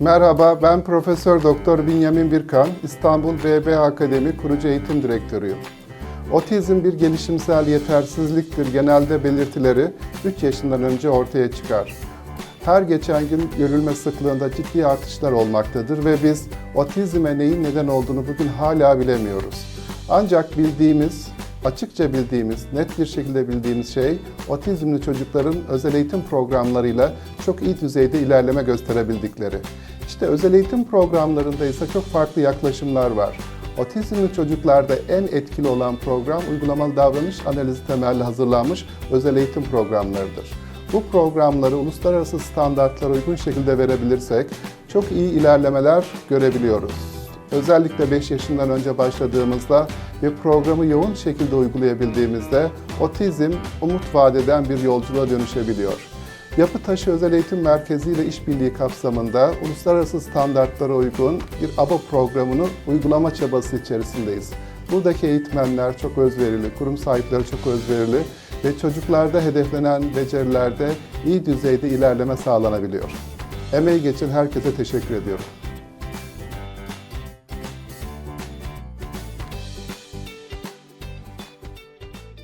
Merhaba, ben Profesör Doktor Binyamin Birkan, İstanbul BB Akademi Kurucu Eğitim Direktörüyüm. Otizm bir gelişimsel yetersizliktir. Genelde belirtileri 3 yaşından önce ortaya çıkar. Her geçen gün görülme sıklığında ciddi artışlar olmaktadır ve biz otizme neyin neden olduğunu bugün hala bilemiyoruz. Ancak bildiğimiz, açıkça bildiğimiz, net bir şekilde bildiğimiz şey otizmli çocukların özel eğitim programlarıyla çok iyi düzeyde ilerleme gösterebildikleri. İşte özel eğitim programlarında ise çok farklı yaklaşımlar var. Otizmli çocuklarda en etkili olan program uygulamalı davranış analizi temelli hazırlanmış özel eğitim programlarıdır. Bu programları uluslararası standartlara uygun şekilde verebilirsek çok iyi ilerlemeler görebiliyoruz. Özellikle 5 yaşından önce başladığımızda ve programı yoğun şekilde uygulayabildiğimizde otizm umut vadeden bir yolculuğa dönüşebiliyor. Yapı Taşı Özel Eğitim Merkezi ile işbirliği kapsamında uluslararası standartlara uygun bir ABA programını uygulama çabası içerisindeyiz. Buradaki eğitmenler çok özverili, kurum sahipleri çok özverili ve çocuklarda hedeflenen becerilerde iyi düzeyde ilerleme sağlanabiliyor. Emeği geçen herkese teşekkür ediyorum.